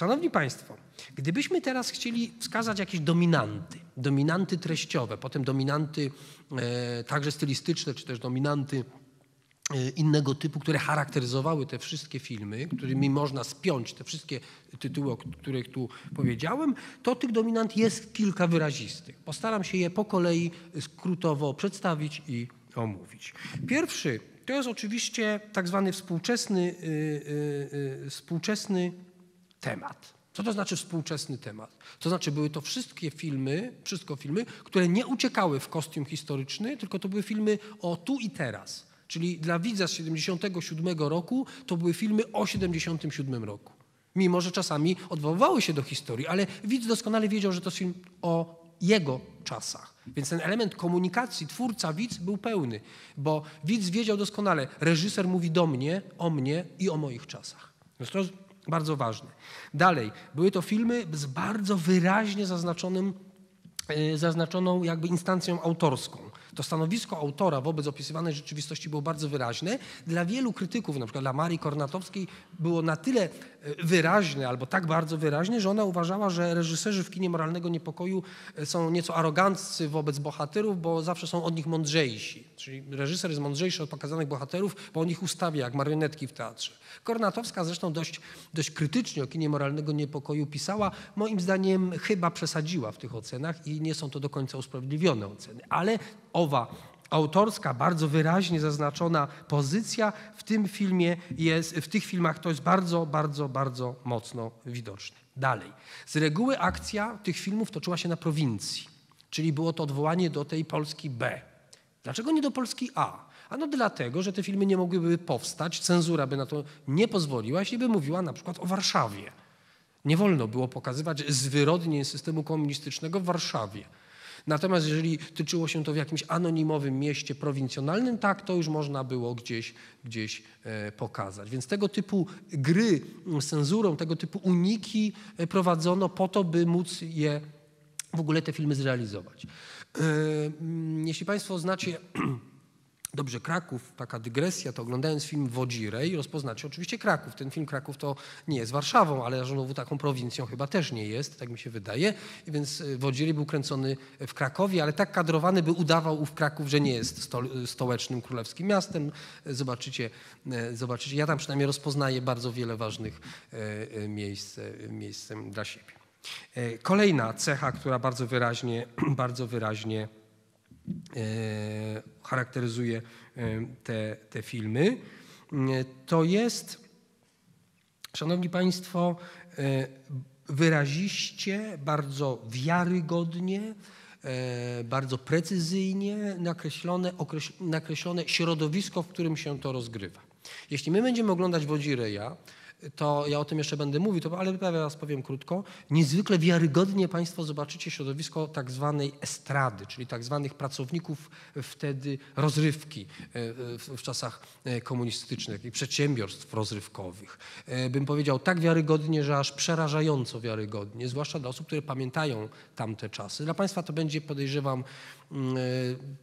Szanowni Państwo, gdybyśmy teraz chcieli wskazać jakieś dominanty, dominanty treściowe, potem dominanty e, także stylistyczne, czy też dominanty e, innego typu, które charakteryzowały te wszystkie filmy, którymi można spiąć te wszystkie tytuły, o których tu powiedziałem, to tych dominant jest kilka wyrazistych. Postaram się je po kolei skrótowo przedstawić i omówić. Pierwszy to jest oczywiście tak zwany współczesny, yy, współczesny temat. Co to znaczy współczesny temat? To znaczy były to wszystkie filmy, wszystko filmy, które nie uciekały w kostium historyczny, tylko to były filmy o tu i teraz. Czyli dla widza z 77 roku to były filmy o 77 roku. Mimo, że czasami odwoływały się do historii, ale widz doskonale wiedział, że to film o jego czasach. Więc ten element komunikacji twórca-widz był pełny, bo widz wiedział doskonale, reżyser mówi do mnie, o mnie i o moich czasach. Więc to bardzo ważne. Dalej, były to filmy z bardzo wyraźnie zaznaczonym, e, zaznaczoną jakby instancją autorską. To stanowisko autora wobec opisywanej rzeczywistości było bardzo wyraźne. Dla wielu krytyków, na przykład dla Marii Kornatowskiej, było na tyle e, wyraźne albo tak bardzo wyraźne, że ona uważała, że reżyserzy w kinie moralnego niepokoju e, są nieco aroganccy wobec bohaterów, bo zawsze są od nich mądrzejsi. Czyli reżyser jest mądrzejszy od pokazanych bohaterów, bo on ich ustawia jak marionetki w teatrze. Kornatowska zresztą dość, dość krytycznie o kinie moralnego niepokoju pisała. Moim zdaniem chyba przesadziła w tych ocenach i nie są to do końca usprawiedliwione oceny. Ale owa autorska, bardzo wyraźnie zaznaczona pozycja w tym filmie jest, w tych filmach to jest bardzo, bardzo, bardzo mocno widoczne. Dalej. Z reguły akcja tych filmów toczyła się na prowincji, czyli było to odwołanie do tej Polski B. Dlaczego nie do Polski A? Ano dlatego, że te filmy nie mogłyby powstać, cenzura by na to nie pozwoliła, jeśli by mówiła na przykład o Warszawie. Nie wolno było pokazywać zwyrodnień systemu komunistycznego w Warszawie. Natomiast jeżeli tyczyło się to w jakimś anonimowym mieście prowincjonalnym, tak, to już można było gdzieś, gdzieś e, pokazać. Więc tego typu gry z cenzurą, tego typu uniki e, prowadzono po to, by móc je w ogóle te filmy zrealizować. E, jeśli Państwo znacie Dobrze, Kraków, taka dygresja, to oglądając film Wodzirej rozpoznacie oczywiście Kraków. Ten film Kraków to nie jest Warszawą, ale znowu taką prowincją chyba też nie jest, tak mi się wydaje. I więc e, Wodzirej był kręcony w Krakowie, ale tak kadrowany, by udawał ów Kraków, że nie jest sto, stołecznym królewskim miastem. E, zobaczycie, zobaczycie, ja tam przynajmniej rozpoznaję bardzo wiele ważnych miejsc, miejsc dla siebie. Kolejna cecha, która bardzo wyraźnie, bardzo wyraźnie charakteryzuje e, te, te filmy, e, to jest, Szanowni Państwo, wyraziście, bardzo wiarygodnie, bardzo precyzyjnie nakreślone, nakreślone środowisko, w którym się to rozgrywa. Jeśli my będziemy oglądać Wodzireja, to ja o tym jeszcze będę mówił, ale teraz powiem krótko. Niezwykle wiarygodnie Państwo zobaczycie środowisko tak zwanej estrady, czyli tak zwanych pracowników wtedy rozrywki e, w, w czasach e, komunistycznych i przedsiębiorstw rozrywkowych. E, bym powiedział tak wiarygodnie, że aż przerażająco wiarygodnie, zwłaszcza dla osób, które pamiętają tamte czasy. Dla Państwa to będzie, podejrzewam,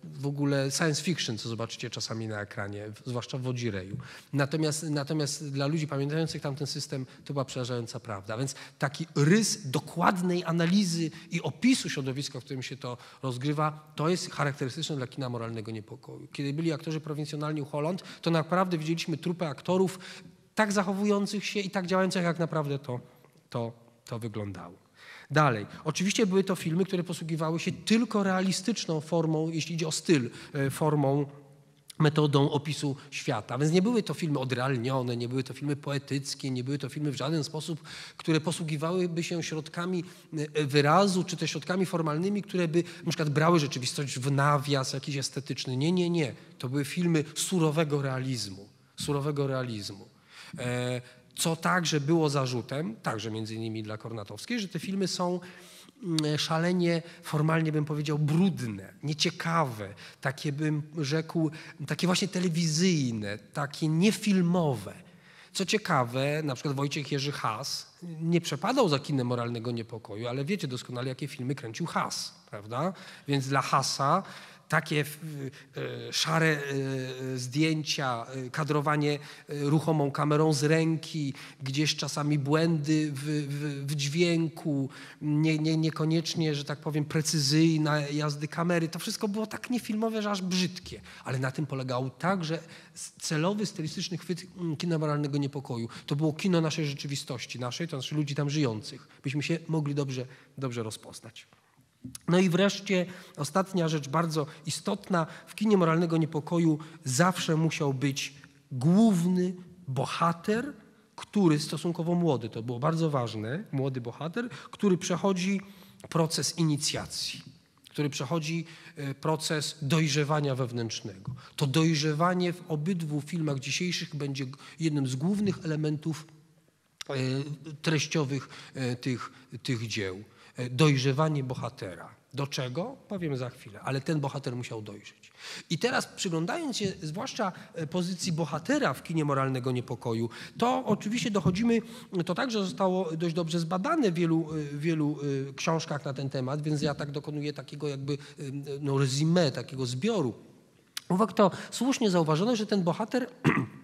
w ogóle science fiction, co zobaczycie czasami na ekranie, zwłaszcza w Wodzireju. Natomiast, natomiast dla ludzi pamiętających tamten system, to była przerażająca prawda. Więc taki rys dokładnej analizy i opisu środowiska, w którym się to rozgrywa, to jest charakterystyczne dla kina moralnego niepokoju. Kiedy byli aktorzy prowincjonalni u Holland, to naprawdę widzieliśmy trupę aktorów tak zachowujących się i tak działających, jak naprawdę to, to, to wyglądało. Dalej. Oczywiście były to filmy, które posługiwały się tylko realistyczną formą, jeśli idzie o styl, e, formą metodą opisu świata. Więc nie były to filmy odrealnione, nie były to filmy poetyckie, nie były to filmy w żaden sposób, które posługiwałyby się środkami e, wyrazu, czy też środkami formalnymi, które by na przykład brały rzeczywistość w nawias jakiś estetyczny. Nie, nie, nie. To były filmy surowego realizmu. Surowego realizmu. Co także było zarzutem, także między innymi dla Kornatowskiej, że te filmy są Mm, szalenie, formalnie bym powiedział, brudne, nieciekawe, takie bym rzekł, takie właśnie telewizyjne, takie niefilmowe. Co ciekawe, na przykład Wojciech Jerzy Has nie przepadał za kinem moralnego niepokoju, ale wiecie doskonale, jakie filmy kręcił Has, prawda? Więc dla Hasa takie e, szare e, zdjęcia, e, kadrowanie ruchomą kamerą z ręki, gdzieś czasami błędy w, w, w dźwięku, nie, nie, niekoniecznie, że tak powiem, precyzyjne jazdy kamery. To wszystko było tak niefilmowe, że aż brzydkie. Ale na tym polegał także celowy, stylistyczny chwyt mm, kina moralnego niepokoju. To było kino naszej rzeczywistości, naszej, to znaczy ludzi tam żyjących. Byśmy się mogli dobrze, dobrze rozpoznać. No i wreszcie ostatnia rzecz bardzo istotna. W kinie moralnego niepokoju zawsze musiał być główny bohater, który stosunkowo młody, to było bardzo ważne, młody bohater, który przechodzi proces inicjacji, który przechodzi e, proces dojrzewania wewnętrznego. To dojrzewanie w obydwu filmach dzisiejszych będzie jednym z głównych elementów e, treściowych e, tych, tych dzieł. E, dojrzewanie bohatera. Do czego? Powiem za chwilę, ale ten bohater musiał dojrzeć. I teraz przyglądając się zwłaszcza e, pozycji bohatera w kinie moralnego niepokoju, to oczywiście dochodzimy, to także zostało dość dobrze zbadane w wielu, e, wielu książkach na ten temat, więc ja tak dokonuję takiego jakby no, resume, takiego zbioru. Uwag to słusznie zauważono, że ten bohater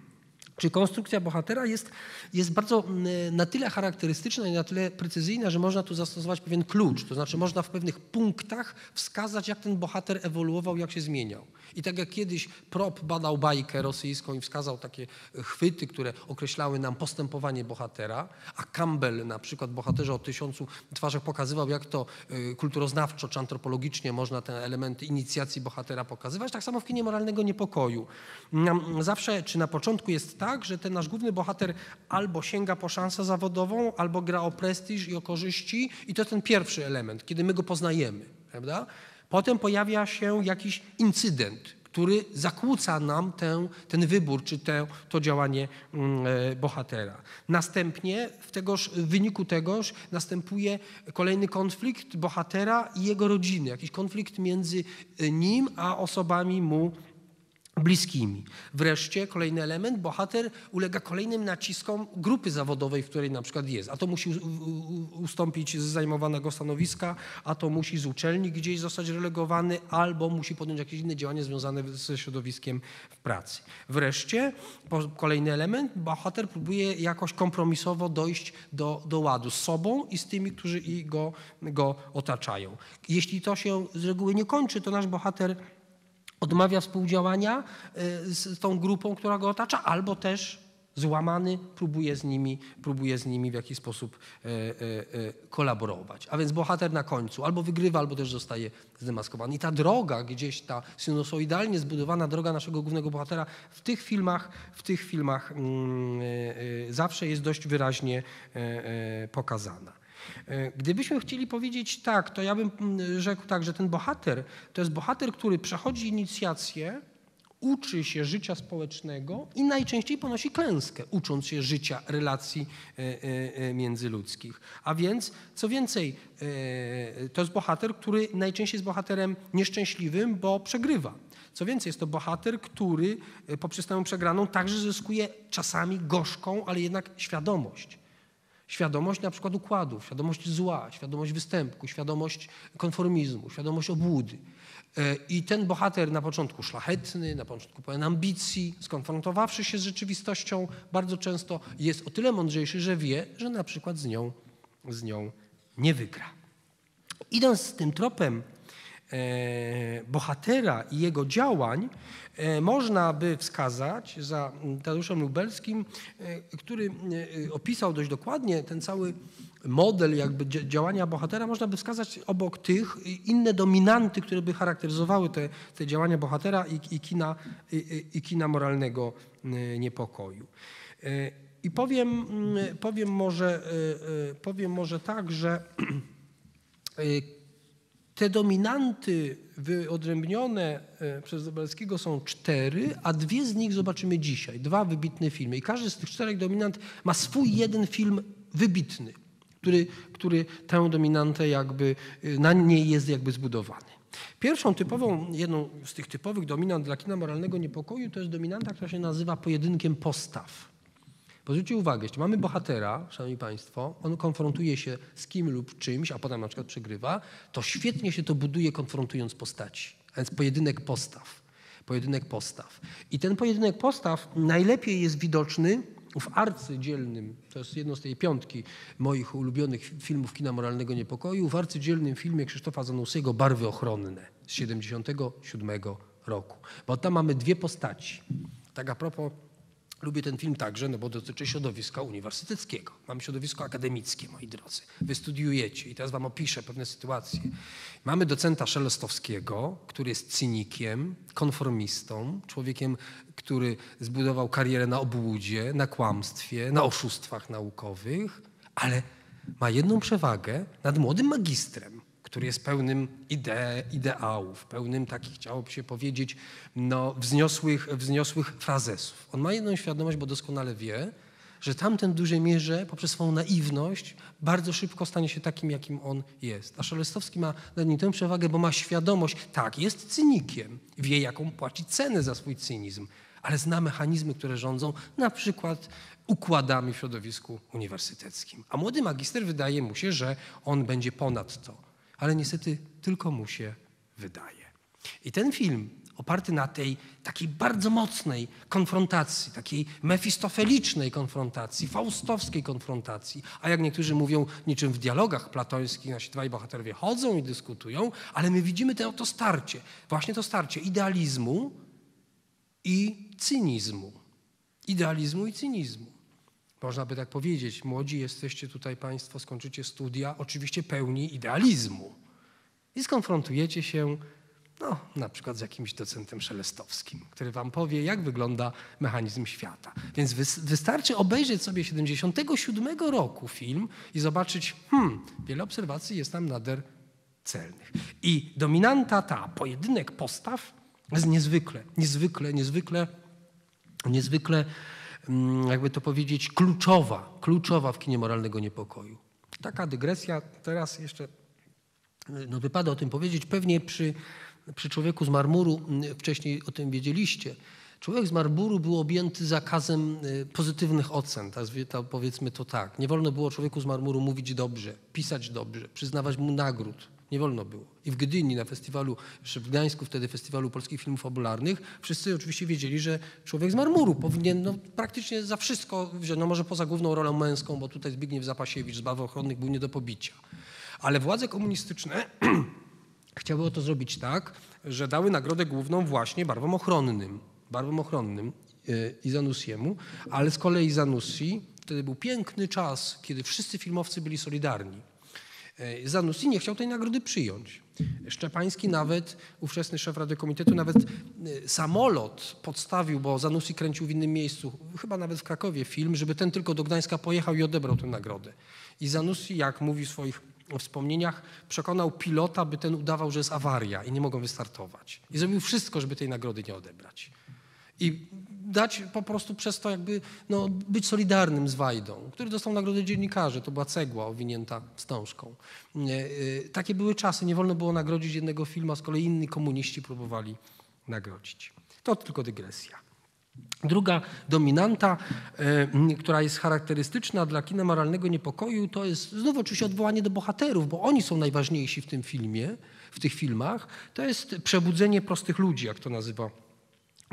Czy konstrukcja bohatera jest, jest bardzo na tyle charakterystyczna i na tyle precyzyjna, że można tu zastosować pewien klucz. To znaczy można w pewnych punktach wskazać, jak ten bohater ewoluował, jak się zmieniał. I tak jak kiedyś Prop badał bajkę rosyjską i wskazał takie chwyty, które określały nam postępowanie bohatera, a Campbell na przykład bohaterze o tysiącu twarzach pokazywał, jak to y, kulturoznawczo czy antropologicznie można te elementy inicjacji bohatera pokazywać, tak samo w kinie moralnego niepokoju. Zawsze, czy na początku jest tak, że ten nasz główny bohater albo sięga po szansę zawodową, albo gra o prestiż i o korzyści i to jest ten pierwszy element, kiedy my go poznajemy, prawda? Potem pojawia się jakiś incydent, który zakłóca nam ten, ten wybór czy te, to działanie mm, e, bohatera. Następnie w, tegoż, w wyniku tegoż następuje kolejny konflikt bohatera i jego rodziny, jakiś konflikt między nim a osobami mu bliskimi. Wreszcie kolejny element, bohater ulega kolejnym naciskom grupy zawodowej, w której na przykład jest. A to musi ustąpić z zajmowanego stanowiska, a to musi z uczelni gdzieś zostać relegowany, albo musi podjąć jakieś inne działanie związane ze środowiskiem w pracy. Wreszcie kolejny element, bohater próbuje jakoś kompromisowo dojść do, do ładu z sobą i z tymi, którzy go, go otaczają. Jeśli to się z reguły nie kończy, to nasz bohater odmawia współdziałania y, z tą grupą, która go otacza, albo też złamany próbuje z nimi, próbuje z nimi w jakiś sposób e, e, e, kolaborować. A więc bohater na końcu albo wygrywa, albo też zostaje zdemaskowany. I ta droga, gdzieś ta sinusoidalnie zbudowana droga naszego głównego bohatera w tych filmach, w tych filmach mm, zawsze jest dość wyraźnie pokazana. E, gdybyśmy chcieli powiedzieć tak, to ja bym mm, rzekł tak, że ten bohater to jest bohater, który przechodzi inicjację, uczy się życia społecznego i najczęściej ponosi klęskę, ucząc się życia relacji e, e, międzyludzkich. A więc, co więcej, to jest bohater, który najczęściej jest bohaterem nieszczęśliwym, bo przegrywa. Co więcej, jest to bohater, który poprzez tę przegraną także zyskuje czasami gorzką, ale jednak świadomość. Świadomość na przykład układów, świadomość zła, świadomość występku, świadomość konformizmu, świadomość obłudy. E, I ten bohater na początku szlachetny, na początku pełen ambicji, skonfrontowawszy się z rzeczywistością, bardzo często jest o tyle mądrzejszy, że wie, że na przykład z nią, z nią nie wygra. Idąc z tym tropem bohatera i jego działań e, można by wskazać za Tadeuszem Lubelskim, e, który opisał dość dokładnie ten cały model jakby działania bohatera, można by wskazać obok tych inne dominanty, które by charakteryzowały te, te działania bohatera i, i, kina, i, i kina moralnego niepokoju. I powiem, powiem, może, powiem może tak, że Te dominanty wyodrębnione e, przez Dobelskiego są cztery, a dwie z nich zobaczymy dzisiaj. Dwa wybitne filmy. I każdy z tych czterech dominant ma swój jeden film wybitny, który, który tę dominantę jakby, e, na niej jest jakby zbudowany. Pierwszą typową, jedną z tych typowych dominant dla kina moralnego niepokoju to jest dominanta, która się nazywa pojedynkiem postaw. Bo zwróćcie uwagę, jeśli mamy bohatera, szanowni państwo, on konfrontuje się z kim lub czymś, a potem na przykład przegrywa, to świetnie się to buduje konfrontując postaci. A więc pojedynek postaw. Pojedynek postaw. I ten pojedynek postaw najlepiej jest widoczny w arcydzielnym, to jest jedno z tej piątki moich ulubionych filmów kina moralnego niepokoju, w arcydzielnym filmie Krzysztofa Zanussiego Barwy ochronne z 77 roku. Bo tam mamy dwie postaci. Tak a propos Lubię ten film także, no bo dotyczy środowiska uniwersyteckiego. Mamy środowisko akademickie, moi drodzy. Wy studiujecie i teraz wam opiszę pewne sytuacje. Mamy docenta Szelestowskiego, który jest cynikiem, konformistą, człowiekiem, który zbudował karierę na obłudzie, na kłamstwie, na oszustwach naukowych, ale ma jedną przewagę nad młodym magistrem, który jest pełnym ide, ideałów, pełnym takich, chciałoby się powiedzieć, no, wzniosłych, wzniosłych frazesów. On ma jedną świadomość, bo doskonale wie, że tamten w dużej mierze poprzez swoją naiwność bardzo szybko stanie się takim, jakim on jest. A Szelestowski ma nad nim tę przewagę, bo ma świadomość, tak, jest cynikiem, wie jaką płaci cenę za swój cynizm, ale zna mechanizmy, które rządzą na przykład układami w środowisku uniwersyteckim. A młody magister wydaje mu się, że on będzie ponad to ale niestety tylko mu się wydaje. I ten film oparty na tej takiej bardzo mocnej konfrontacji, takiej mefistofelicznej konfrontacji, faustowskiej konfrontacji, a jak niektórzy mówią, niczym w dialogach platońskich nasi dwaj bohaterowie chodzą i dyskutują, ale my widzimy to, to starcie, właśnie to starcie idealizmu i cynizmu. Idealizmu i cynizmu. Można by tak powiedzieć, młodzi jesteście tutaj Państwo, skończycie studia, oczywiście pełni idealizmu. I skonfrontujecie się no, na przykład z jakimś docentem szelestowskim, który wam powie, jak wygląda mechanizm świata. Więc wystarczy obejrzeć sobie 77 roku film i zobaczyć, hmm, wiele obserwacji jest tam nader celnych. I dominanta ta, pojedynek postaw jest niezwykle, niezwykle, niezwykle, niezwykle jakby to powiedzieć, kluczowa, kluczowa w kinie moralnego niepokoju. Taka dygresja, teraz jeszcze no wypada o tym powiedzieć, pewnie przy, przy człowieku z marmuru, mm, wcześniej o tym wiedzieliście, Człowiek z Marmuru był objęty zakazem y, pozytywnych ocen, powiedzmy to tak. Nie wolno było człowieku z Marmuru mówić dobrze, pisać dobrze, przyznawać mu nagród. Nie wolno było. I w Gdyni na festiwalu, jeszcze w Gdańsku wtedy festiwalu polskich filmów fabularnych, wszyscy oczywiście wiedzieli, że człowiek z marmuru powinien no, praktycznie za wszystko no może poza główną rolą męską, bo tutaj Zbigniew Zapasiewicz z Barw Ochronnych był nie do pobicia. Ale władze komunistyczne chciały to zrobić tak, że dały nagrodę główną właśnie barwom ochronnym. Barwom ochronnym y, i Zanussiemu, ale z kolei Zanussi, wtedy był piękny czas, kiedy wszyscy filmowcy byli solidarni. E, Zanussi nie chciał tej nagrody przyjąć. Szczepański nawet, ówczesny szef Rady Komitetu, nawet e, samolot podstawił, bo Zanussi kręcił w innym miejscu, chyba nawet w Krakowie film, żeby ten tylko do Gdańska pojechał i odebrał tę nagrodę. I Zanussi, jak mówi w swoich wspomnieniach, przekonał pilota, by ten udawał, że jest awaria i nie mogą wystartować. I zrobił wszystko, żeby tej nagrody nie odebrać. I dać po prostu przez to jakby no, być solidarnym z Wajdą, który dostał nagrodę dziennikarzy. To była cegła owinięta wstążką. Y, takie były czasy. Nie wolno było nagrodzić jednego filmu, a z kolei inni komuniści próbowali nagrodzić. To tylko dygresja. Druga dominanta, y, która jest charakterystyczna dla kina moralnego niepokoju, to jest znów oczywiście odwołanie do bohaterów, bo oni są najważniejsi w tym filmie, w tych filmach. To jest przebudzenie prostych ludzi, jak to nazywa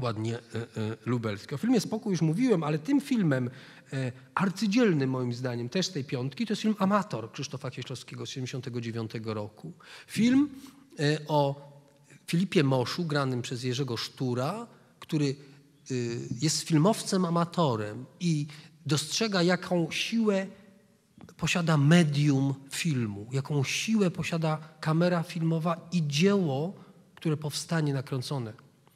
ładnie e, e, lubelskie. O filmie Spokój już mówiłem, ale tym filmem e, arcydzielnym moim zdaniem, też tej piątki, to jest film Amator Krzysztofa Kieślowskiego z 1979 roku. Film o Filipie Moszu, granym przez Jerzego Sztura, który jest filmowcem amatorem i dostrzega, jaką siłę posiada medium filmu, jaką siłę posiada kamera filmowa i dzieło, które powstanie nakręcone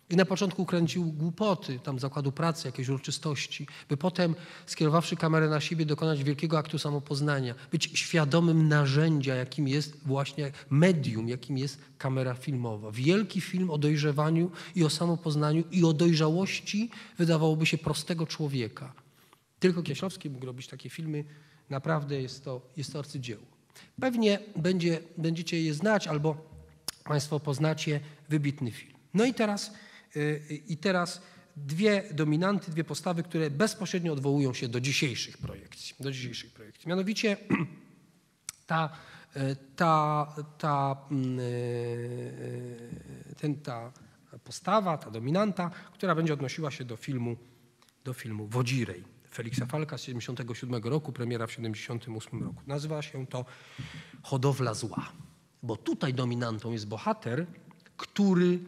i na początku kręcił głupoty, tam zakładu pracy, jakieś uroczystości, by potem, skierowawszy kamerę na siebie, dokonać wielkiego aktu samopoznania, być świadomym narzędzia, jakim jest właśnie medium, jakim jest kamera filmowa. Wielki film o dojrzewaniu i o samopoznaniu i o dojrzałości wydawałoby się prostego człowieka. Tylko Kieślowski mógł robić takie filmy. Naprawdę jest to, jest to arcydzieło. Pewnie będzie, będziecie je znać albo Państwo poznacie wybitny film. No i teraz I teraz dwie dominanty, dwie postawy, które bezpośrednio odwołują się do dzisiejszych projekcji. Do dzisiejszych projekcji. Mianowicie Ta, ta, ta, mm, ten, ta postawa, ta dominanta, która będzie odnosiła się do filmu, do filmu Wodzirej Feliksa Falka z 77 roku, premiera w 78 roku. Nazywa się to Hodowla zła. Bo tutaj dominantą jest bohater, który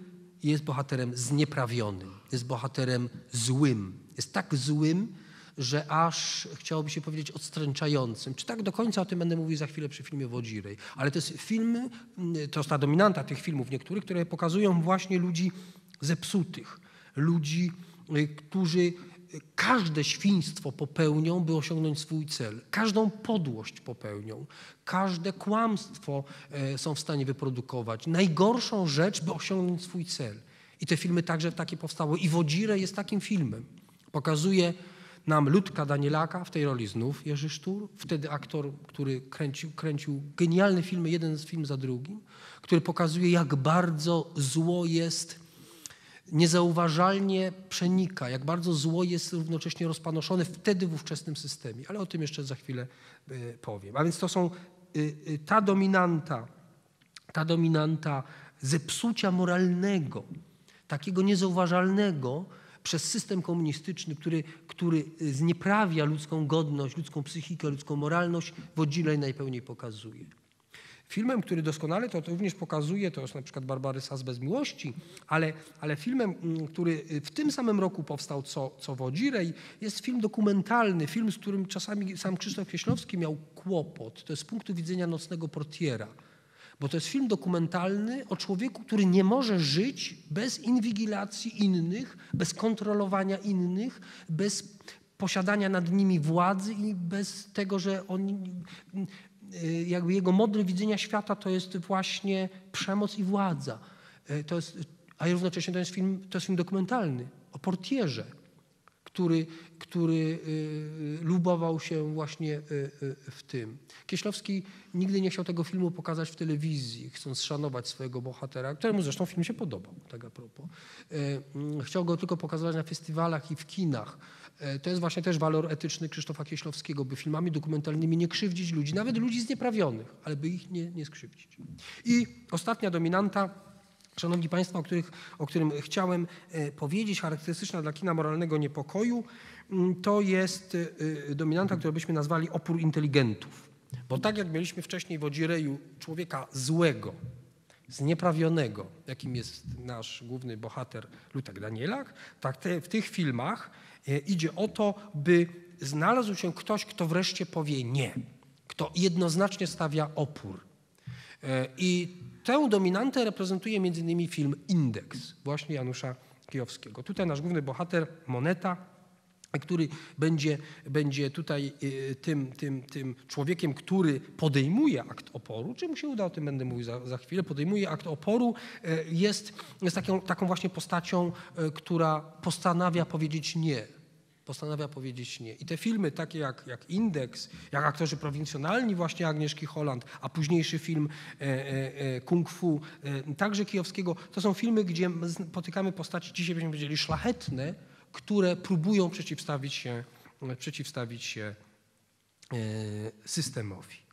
jest bohaterem znieprawionym, jest bohaterem złym. Jest tak złym, że aż chciałoby się powiedzieć odstręczającym. Czy tak do końca o tym będę mówił za chwilę przy filmie Wodzirej. Ale to jest film, to jest ta dominanta tych filmów niektórych, które pokazują właśnie ludzi zepsutych, ludzi, y, którzy każde świństwo popełnią, by osiągnąć swój cel. Każdą podłość popełnią. Każde kłamstwo e, są w stanie wyprodukować. Najgorszą rzecz, by osiągnąć swój cel. I te filmy także takie powstały. I Wodzire jest takim filmem. Pokazuje nam Ludka Danielaka, w tej roli znów Jerzy Sztur, wtedy aktor, który kręcił, kręcił genialne filmy, jeden z film za drugim, który pokazuje, jak bardzo zło jest niezauważalnie przenika, jak bardzo zło jest równocześnie rozpanoszone wtedy w ówczesnym systemie. Ale o tym jeszcze za chwilę y, powiem. A więc to są y, y, ta dominanta, ta dominanta zepsucia moralnego, takiego niezauważalnego przez system komunistyczny, który, który znieprawia ludzką godność, ludzką psychikę, ludzką moralność, Wodzilej najpełniej pokazuje. Filmem, który doskonale to, również pokazuje, to jest na przykład Barbary Sas bez miłości, ale, ale filmem, mm, który w tym samym roku powstał co, co Wodzirej, jest film dokumentalny, film, z którym czasami sam Krzysztof Kieślowski miał kłopot. To jest z punktu widzenia Nocnego Portiera. Bo to jest film dokumentalny o człowieku, który nie może żyć bez inwigilacji innych, bez kontrolowania innych, bez posiadania nad nimi władzy i bez tego, że on Y, jakby jego model widzenia świata to jest właśnie przemoc i władza. Y, to jest, a równocześnie to jest film, to jest film dokumentalny o portierze, który, który y, lubował się właśnie w tym. Kieślowski nigdy nie chciał tego filmu pokazać w telewizji, chcąc szanować swojego bohatera, któremu zresztą film się podobał, tak a propos. Chciał go tylko pokazywać na festiwalach i w kinach to jest właśnie też walor etyczny Krzysztofa Kieślowskiego, by filmami dokumentalnymi nie krzywdzić ludzi, nawet ludzi znieprawionych, ale by ich nie, nie skrzywdzić. I ostatnia dominanta, Szanowni Państwo, o, których, o którym chciałem e, powiedzieć, charakterystyczna dla kina moralnego niepokoju, mm, to jest e, dominanta, którą byśmy nazwali opór inteligentów. Bo tak jak mieliśmy wcześniej w Odzireju człowieka złego, znieprawionego, jakim jest nasz główny bohater Lutek Danielak, tak te, w tych filmach E, idzie o to, by znalazł się ktoś, kto wreszcie powie nie, kto jednoznacznie stawia opór. E, I tę dominantę reprezentuje między innymi film Indeks, właśnie Janusza Kijowskiego. Tutaj nasz główny bohater, Moneta, który będzie, będzie tutaj e, tym, tym, tym człowiekiem, który podejmuje akt oporu, czy mu się uda, o tym będę mówił za, za chwilę, podejmuje akt oporu, jest, jest taką, taką właśnie postacią, która postanawia powiedzieć nie. Postanawia powiedzieć nie. I te filmy takie jak, jak Indeks, jak aktorzy prowincjonalni właśnie Agnieszki Holland, a późniejszy film e, e, e Kung Fu, także kijowskiego, to są filmy, gdzie spotykamy postaci, dzisiaj byśmy powiedzieli szlachetne, które próbują przeciwstawić się, przeciwstawić się e, systemowi.